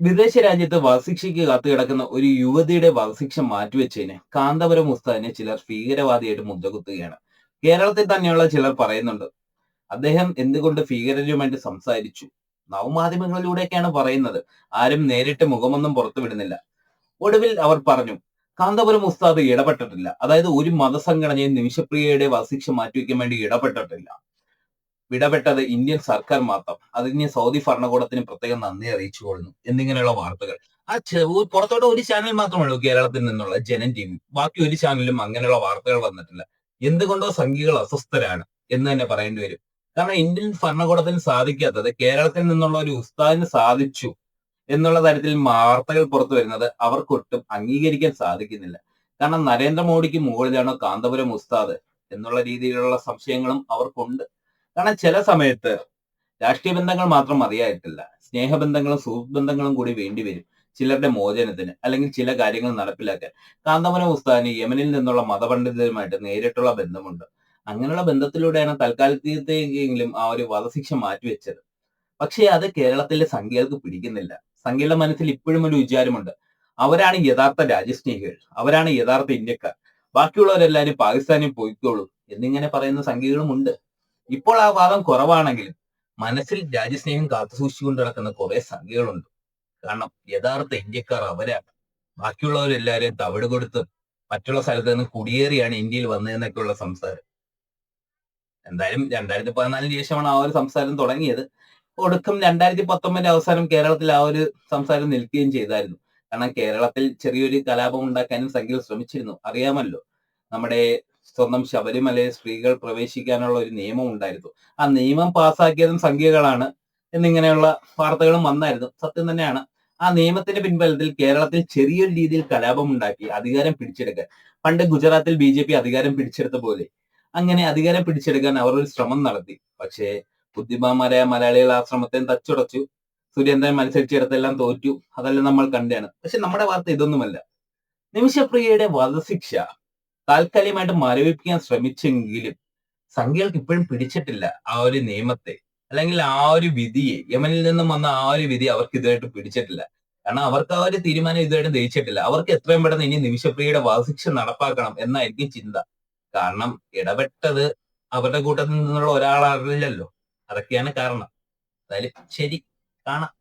വിദേശ രാജ്യത്ത് വധശിക്ഷയ്ക്ക് കാത്തുകിടക്കുന്ന ഒരു യുവതിയുടെ വധശിക്ഷ മാറ്റിവെച്ചതിന് കാന്തപുരം ഉസ്താദിനെ ചിലർ ഭീകരവാദിയായിട്ട് മുദ്രകുത്തുകയാണ്. കേരളത്തിൽ തന്നെയുള്ള ചിലർ പറയുന്നുണ്ട് അദ്ദേഹം എന്തുകൊണ്ട് ഭീകരരുമായിട്ട് സംസാരിച്ചു? നവമാധ്യമങ്ങളിലൂടെയൊക്കെയാണ് പറയുന്നത്. ആരും നേരിട്ട് മുഖമൊന്നും പുറത്തുവിടുന്നില്ല. ഒടുവിൽ അവർ പറഞ്ഞു കാന്തപുരം ഉസ്താദ് ഇടപെട്ടിട്ടില്ല. അതായത് ഒരു മതസംഘടനയും നിമിഷപ്രിയയുടെ വധശിക്ഷ മാറ്റിവെക്കാൻ വേണ്ടി ഇടപെട്ടിട്ടില്ല. ഇടപെട്ടത് ഇന്ത്യൻ സർക്കാർ മാത്രം. അതിന് സൗദി ഭരണകൂടത്തിന് പ്രത്യേകം നന്ദി അറിയിച്ചു കൊള്ളുന്നു. എന്നിങ്ങനെയുള്ള വാർത്തകൾ. ആ പുറത്തോട്ട് ഒരു ചാനൽ മാത്രമേ ഉള്ളൂ കേരളത്തിൽ നിന്നുള്ള ജനൻ ടി ബാക്കി ഒരു ചാനലിലും അങ്ങനെയുള്ള വാർത്തകൾ വന്നിട്ടില്ല. എന്തുകൊണ്ടോ സംഘികൾ അസ്വസ്ഥരാണ് എന്ന് തന്നെ പറയേണ്ടി വരും. കാരണം ഇന്ത്യൻ ഭരണകൂടത്തിന് സാധിക്കാത്തത് കേരളത്തിൽ നിന്നുള്ള ഒരു ഉസ്താദിന് സാധിച്ചു എന്നുള്ള തരത്തിൽ വാർത്തകൾ പുറത്തു വരുന്നത് അവർക്കൊട്ടും അംഗീകരിക്കാൻ സാധിക്കുന്നില്ല. കാരണം നരേന്ദ്രമോദിക്ക് മുകളിലാണോ കാന്തപുരം ഉസ്താദ് എന്നുള്ള രീതിയിലുള്ള സംശയങ്ങളും അവർക്കുണ്ട്. കാരണം ചില സമയത്ത് രാഷ്ട്രീയ ബന്ധങ്ങൾ മാത്രം മതിയായിട്ടില്ല സ്നേഹബന്ധങ്ങളും സുഹൃത്ത് ബന്ധങ്ങളും കൂടി വേണ്ടിവരും ചിലരുടെ മോചനത്തിന് അല്ലെങ്കിൽ ചില കാര്യങ്ങൾ നടപ്പിലാക്കാൻ. കാന്തമന ഉസ്താദിന് യമനിൽ നിന്നുള്ള മതപണ്ഡിതരുമായിട്ട് നേരിട്ടുള്ള ബന്ധമുണ്ട്. അങ്ങനെയുള്ള ബന്ധത്തിലൂടെയാണ് തൽക്കാലത്തേക്കെങ്കിലും ആ ഒരു വധശിക്ഷ മാറ്റിവെച്ചത്. പക്ഷേ അത് കേരളത്തിലെ സംഖ്യകൾക്ക് പിടിക്കുന്നില്ല. സംഖ്യയുടെ മനസ്സിൽ ഇപ്പോഴും ഒരു വിചാരമുണ്ട്. അവരാണ് യഥാർത്ഥ രാജ്യസ്നേഹികൾ. അവരാണ് യഥാർത്ഥ ഇന്ത്യക്കാർ. ബാക്കിയുള്ളവരെല്ലാവരും പാകിസ്ഥാനിൽ പോയിക്കോളൂ എന്നിങ്ങനെ പറയുന്ന സംഖ്യകളും ഉണ്ട്. ഇപ്പോൾ ആ വാദം കുറവാണെങ്കിലും മനസ്സിൽ രാജ്യസ്നേഹം കാത്തുസൂക്ഷിച്ചുകൊണ്ട് നടക്കുന്ന കുറെ സംഖ്യകളുണ്ട്. കാരണം യഥാർത്ഥ ഇന്ത്യക്കാർ അവരാണ് ബാക്കിയുള്ളവരെല്ലാവരെയും തവിട് കൊടുത്ത് മറ്റുള്ള സ്ഥലത്ത് നിന്ന് കുടിയേറിയാണ് ഇന്ത്യയിൽ വന്നതെന്നൊക്കെയുള്ള സംസാരം. എന്തായാലും രണ്ടായിരത്തി പതിനാലിന് ശേഷമാണ് ആ ഒരു സംസാരം തുടങ്ങിയത്. ഒടുക്കം രണ്ടായിരത്തി പത്തൊമ്പതിന്റെ അവസാനം കേരളത്തിൽ ആ ഒരു സംസാരം നിൽക്കുകയും ചെയ്തായിരുന്നു. കാരണം കേരളത്തിൽ ചെറിയൊരു കലാപം ഉണ്ടാക്കാനും സംഖ്യകൾ ശ്രമിച്ചിരുന്നു. അറിയാമല്ലോ നമ്മുടെ സ്വന്തം ശബരിമലയിൽ സ്ത്രീകൾ പ്രവേശിക്കാനുള്ള ഒരു നിയമം ഉണ്ടായിരുന്നു. ആ നിയമം പാസ്സാക്കിയതും സംഖ്യകളാണ് എന്നിങ്ങനെയുള്ള വാർത്തകളും വന്നായിരുന്നു. സത്യം തന്നെയാണ്. ആ നിയമത്തിന്റെ പിൻബലത്തിൽ കേരളത്തിൽ ചെറിയൊരു രീതിയിൽ കലാപം ഉണ്ടാക്കി അധികാരം പിടിച്ചെടുക്കാൻ. പണ്ട് ഗുജറാത്തിൽ ബി ജെ പി അധികാരം പിടിച്ചെടുത്ത പോലെ അങ്ങനെ അധികാരം പിടിച്ചെടുക്കാൻ അവർ ഒരു ശ്രമം നടത്തി. പക്ഷേ ബുദ്ധിമാന്മാരായ മലയാളികൾ ആ ശ്രമത്തെ തച്ചുടച്ചു. സുരേന്ദ്രൻ മത്സരിച്ചിടത്തെല്ലാം തോറ്റു. അതെല്ലാം നമ്മൾ കണ്ടാണ് പക്ഷെ നമ്മുടെ വാർത്ത ഇതൊന്നുമല്ല. നിമിഷപ്രിയയുടെ വധശിക്ഷ താൽക്കാലികമായിട്ട് മരവിപ്പിക്കാൻ ശ്രമിച്ചെങ്കിലും സംഖ്യകൾക്ക് ഇപ്പോഴും പിടിച്ചിട്ടില്ല ആ ഒരു നിയമത്തെ. അല്ലെങ്കിൽ ആ ഒരു വിധിയെ യമനിൽ നിന്നും വന്ന ആ ഒരു വിധി അവർക്ക് ഇതുമായിട്ട് പിടിച്ചിട്ടില്ല. കാരണം അവർക്ക് ആ ഒരു തീരുമാനം ഇതുമായിട്ട് ദഹിച്ചിട്ടില്ല. അവർക്ക് എത്രയും പെട്ടെന്ന് ഇനി നിമിഷപ്രിയയുടെ വധശിക്ഷ നടപ്പാക്കണം എന്നായിരിക്കും ചിന്ത. കാരണം ഇടപെട്ടത് അവരുടെ കൂട്ടത്തിൽ നിന്നുള്ള ഒരാളല്ലല്ലോ അതൊക്കെയാണ് കാരണം. എന്തായാലും ശരി. കാണാം.